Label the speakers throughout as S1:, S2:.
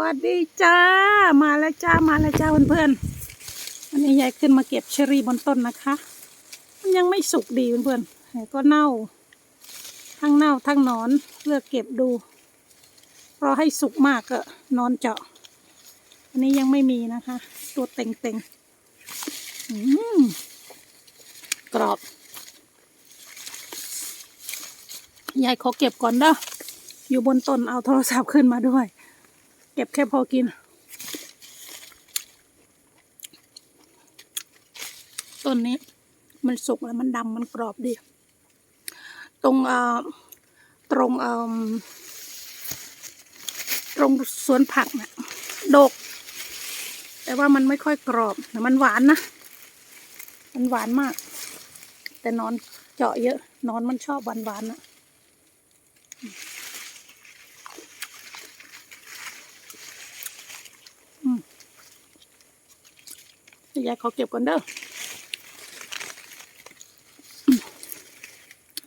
S1: วัสดีจ้า มาแล้วจ้า มาแล้วจ้าเพื่อนๆวันนี้ยายขึ้นมาเก็บเชอรี่บนต้นนะคะ มันยังไม่สุกดีเพื่อนๆแต่ก็เน่า ทั้งเน่าทั้งนอนเลือกเก็บดูรอให้สุกมากก็นอนเจาะ อันนี้ยังไม่มีนะคะ ตัวเต็งๆกรอบ ยายขอเก็บก่อนเด้ออยู่บนต้นเอาโทรศัพท์ขึ้นมาด้วย ก็บแค่พอกิน ต้นนี้มันสุกแล้วมันดำมันกรอบดี ตรงเอ่อตรงเอ่อตรงสวนผักนะ่ะดก แต่ว่ามันไม่ค่อยกรอบแต่มันหวานนะ มันหวานมาก แต่นอนเจาะเยอะ นอนมันชอบหวานหวานๆนะ ยายขอเก็บก่อนเด้อ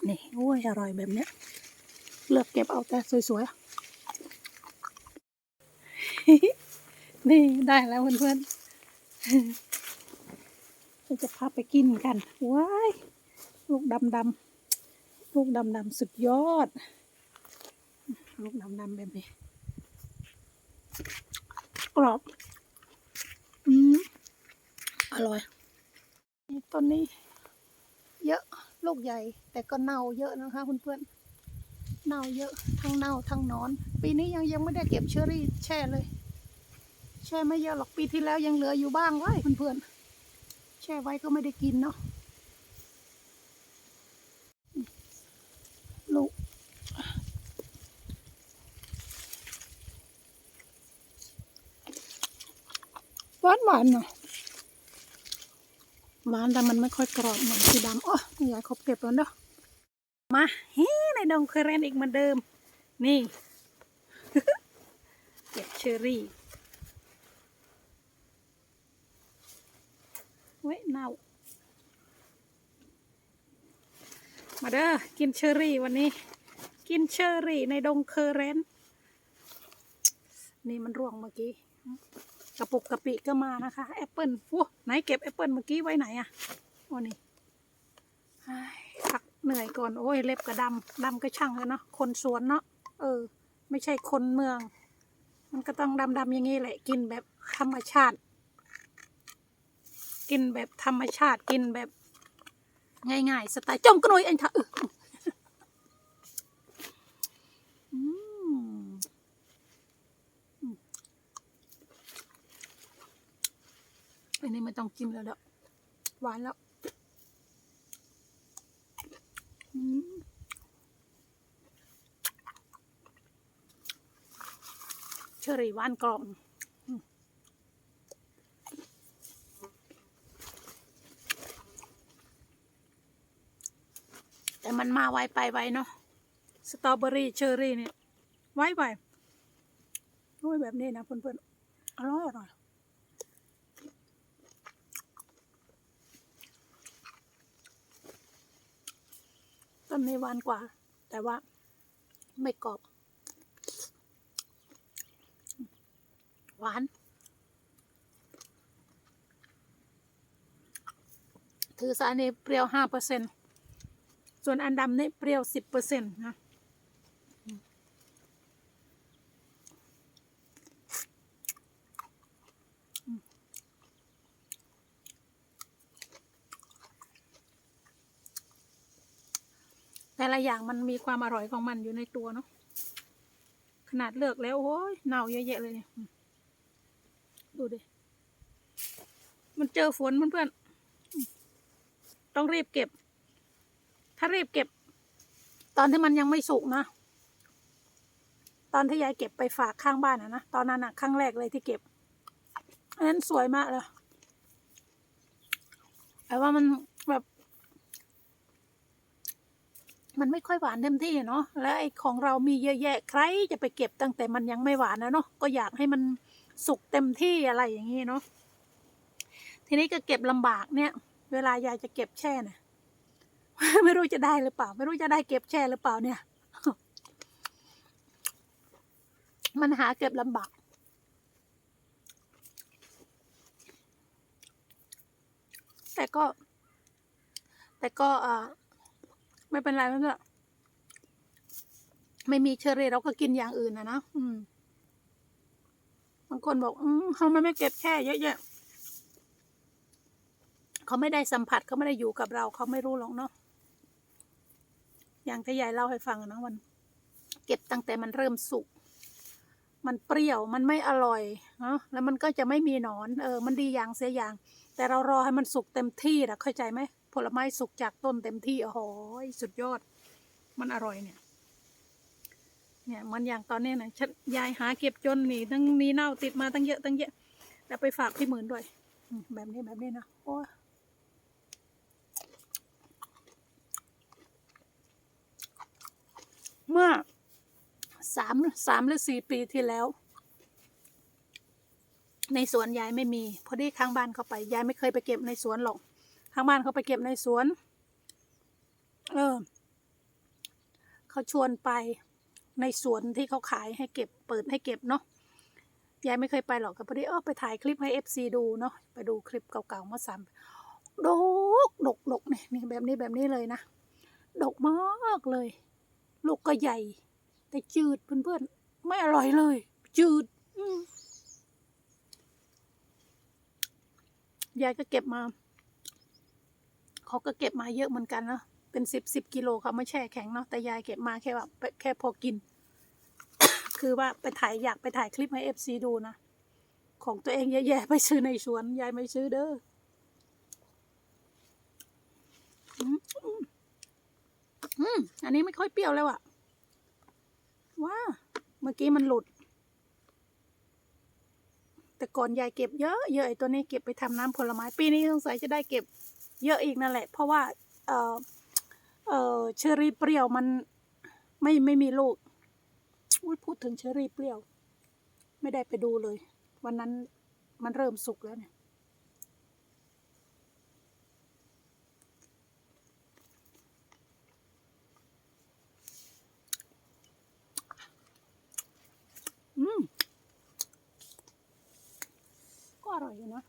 S1: นี่โอ้ยอร่อยแบบเนี้ย เลือกเก็บเอาแต่สวยๆ นี่ได้แล้วเพื่อนๆเราจะพาไปกินกันว้ายลูกดำดำๆลูกดำดำๆสุดยอด ลูกดำดำๆแบบนี้กรอบ อืม อร่อยนี่ต้นนี้ เยอะลูกใหญ่ แต่ก็เน่าเยอะนะคะเพื่อนๆเน่าเยอะทั้งเน่าทั้งนอน ปีนี้ยังยังไม่ได้เก็บเชอรี่แช่เลย แช่ไม่เยอะหรอกปีที่แล้วยังเหลืออยู่บ้างไว้เพื่อนๆแช่ไว้ก็ไม่ได้กินเนาะลูกหวานหวานเนาะ หวานแต่มันไม่ค่อยกรอบเหมือนสีดำอ๋อยายเขาเก็บแล้วเด้อมาเฮ้ในดงเคยเรนอีกเหมือนเดิม นี่เก็บเชอรี่เว้ยเน่ามาเด้อกินเชอรี่วันนี้ กินเชอรี่ในดงเคอร์เรนนี่มันร่วงเมื่อกี้ ระปุกกะปิก็มานะคะแอปเปิลโอ้ไหนเก็บแอปเปิลเมื่อกี้ไว้ไหนอะโอ้นี่พักเหนื่อยก่อนโอ้ยเล็บกระดำดำก็ช่างแล้วเนาะคนสวนเนาะเออ ไม่ใช่คนเมือง มันก็ต้องดำดำๆอย่างงี้แหละ กินแบบธรรมชาติ กินแบบธรรมชาติกินแบบง่ายๆสไตล์จมกระนุยเองค่ะเอออืม อั นนี้ไม่ต้องกินแล้วเด้อหวานแล้วเชอรี่หวานกรอบแต่มันมาไวไปไวเนาะสตรอเบอรี่เชอรี่เนี่ยไวไปโอ้ยแบบนี้นะเพื่อนๆอร่อยอร่อย ต้นนี้หวานกว่า แต่ว่าไม่กรอบ หวาน ถือสารนี้เปรี้ยวห้าเปอร์เซ็นส่วนอันดำนี่เปรี้ยวสิบเปอร์เซ็นต์นะ แต่ละอย่างมันมีความอร่อยของมันอยู่ในตัวเนาะขนาดเลือกแล้วโอ้ยเน่าเยอะแยะเลยเนี่ยดูดิมันเจอฝนเพื่อนๆต้องรีบเก็บ ถ้ารีบเก็บ ตอนที่มันยังไม่สุกนะตอนที่ยายเก็บไปฝากข้างบ้านอะนะตอนนั้นอะครั้งแรกเลยที่เก็บอันนั้นสวยมากเลยแต่ว่ามัน มันไม่ค่อยหวานเต็มที่เนาะและไอ้ของเรามีเยอะแยะใครจะไปเก็บตั้งแต่มันยังไม่หวานนะเนาะก็อยากให้มันสุกเต็มที่อะไรอย่างนี้เนาะทีนี้ก็เก็บลำบากเนี่ย เวลายายจะเก็บแช่เนี่ยไม่รู้จะได้หรือเปล่า ไม่รู้จะได้เก็บแช่หรือเปล่าเนี่ย มันหาเก็บลำบาก แต่ก็ แต่ก็อ่า ไม่เป็นไรม่เป็นไรไม่มีเชอรี่เราก็กินอย่างอื่นนะนะอืมบางคนบอกอืมเขาไม่ไม่เก็บแค่เยอะแยะเขาไม่ได้สัมผัสเขาไม่ได้อยู่กับเราเขาไม่รู้หรอกเนาะอย่างที่ยายเล่าให้ฟังนะวัน เก็บตั้งแต่มันเริ่มสุกมันเปรี้ยวมันไม่อร่อยเนาะแล้วมันก็จะไม่มีหนอน เออ มันดีอย่างเสียอย่าง แต่เรารอให้มันสุกเต็มที่นะเข้าใจไหม ผลไม้สุกจากต้นเต็มที่โอ้โหสุดยอด มันอร่อยเนี่ย เนี่ยมันอย่างตอนนี้นะฉันยายหาเก็บจนนี่ทั้งมีเน่าติดมาตั้งเยอะตั้งเยอะแล้วไปฝากพี่หมื่นด้วย แบบนี้แบบนี้นะโอ้เมื่อสามสามหรือสี่ปีที่แล้ว ในสวนยายไม่มี พอดีข้างบ้านเขาไป ยายไม่เคยไปเก็บในสวนหรอก ข้างบ้านเขาไปเก็บในสวน เออ เขาชวนไปในสวนที่เขาขายให้เก็บ เปิดให้เก็บเนาะ ยายไม่เคยไปหรอกก็พอดีเออไปถ่ายคลิปให้เอฟซีดูเนาะ ไปดูคลิปเก่าๆเมื่อสามดกดกดกเนี่ยนี่แบบนี้แบบนี้เลยนะ ดกมากเลย ลูกก็ใหญ่ แต่จืดเพื่อนๆ ไม่อร่อยเลย จืด อืยายก็เก็บมา เขาก็เก็บมาเยอะเหมือนกันเนาะเป็นสิบสิบกิโลเขาไม่แช่แข็งเนาะแต่ยายเก็บมาแค่ว่าแค่พอกิน คือว่าไปถ่ายอยากไปถ่ายคลิปให้เอฟซีดูนะ ของตัวเองแย่ๆไปซื้อในสวนยายไม่ซื้อเด้ออืมอันนี้ไม่ค่อยเปรี้ยวแล้วอะว้าเมื่อกี้มันหลุด แต่ก่อนยายเก็บเยอะเยอะไอ้ตัวนี้เก็บไปทำน้ำผลไม้ปีนี้สงสัยจะได้เก็บ เยอะอีกนั่นแหละ เพราะว่าเออเออเชอรี่เปรี้ยวมันไม่ไม่มีลูกอุ๊ยพูดถึงเชอรี่เปรี้ยว ไม่ได้ไปดูเลย วันนั้นมันเริ่มสุกแล้วเนี่ย อืม ก็อร่อยอยู่นะ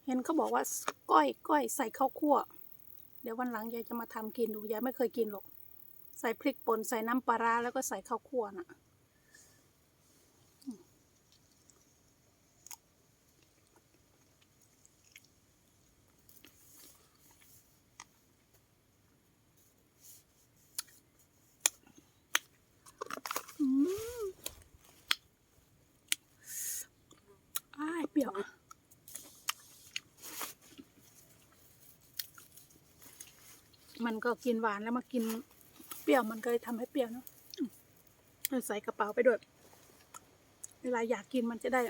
S1: เห็นเขาบอกว่าก้อยก้อยใส่ข้าวคั่ว เดี๋ยววันหลังยายจะมาทำกินดูยายไม่เคยกินหรอก ใส่พริกป่นใส่น้ำปลาร้าแล้วก็ใส่ข้าวคั่วน่ะมอ้ายเปรี้ยวอะ มันก็กินหวานแล้วมากินเปรี้ยวมันก็เลยทำให้เปรี้ยวเนอะอืมเอาใส่กระเป๋าไปด้วย เวลาอยากกินมันจะได้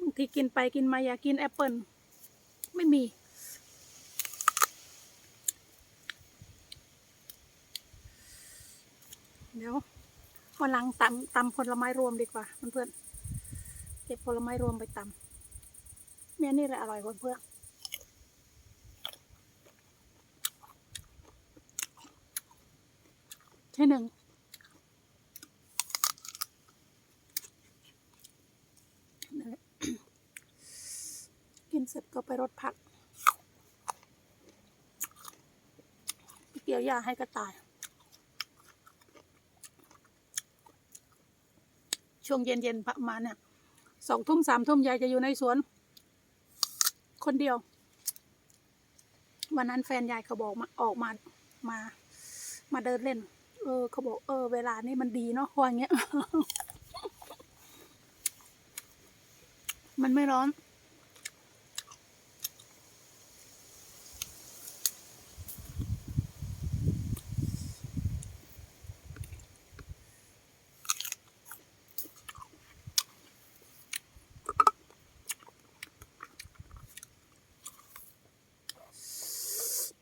S1: บางทีกินไปกินมาอยากกินแอปเปิลไม่มี เดี๋ยววันหลังตำตำผลไม้รวมดีกว่าเพื่อนๆเก็บผลไม้รวมไปตำเนี่ยนี่แหละอร่อยเพื่อน ใช่หนึ่งกินเสร็จก็ไปรดผักเกี่ยวยาให้กระต่าย ช่วงเย็นๆประมาณเนี่ยสองทุ่มสามทุ่มยายจะอยู่ในสวน คนเดียว วันนั้นแฟนยายเขาบอกมาออกมามามาเดินเล่น เออเขาบอกเออ เวลานี้มันดีเนาะว่าอย่างเงี้ย มันไม่ร้อน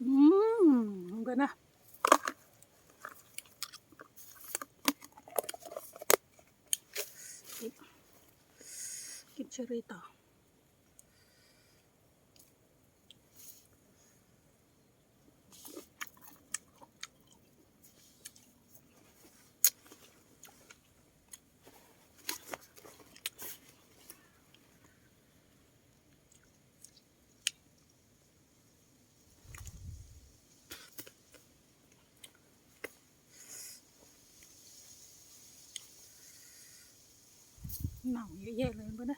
S1: อืมกดนะ cherry to. mỏng dễ dàng lên bữa đấy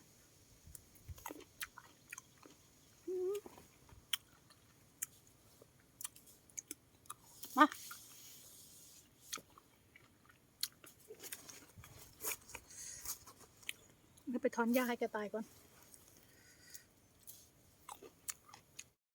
S1: อนยาให้แกตายก่อน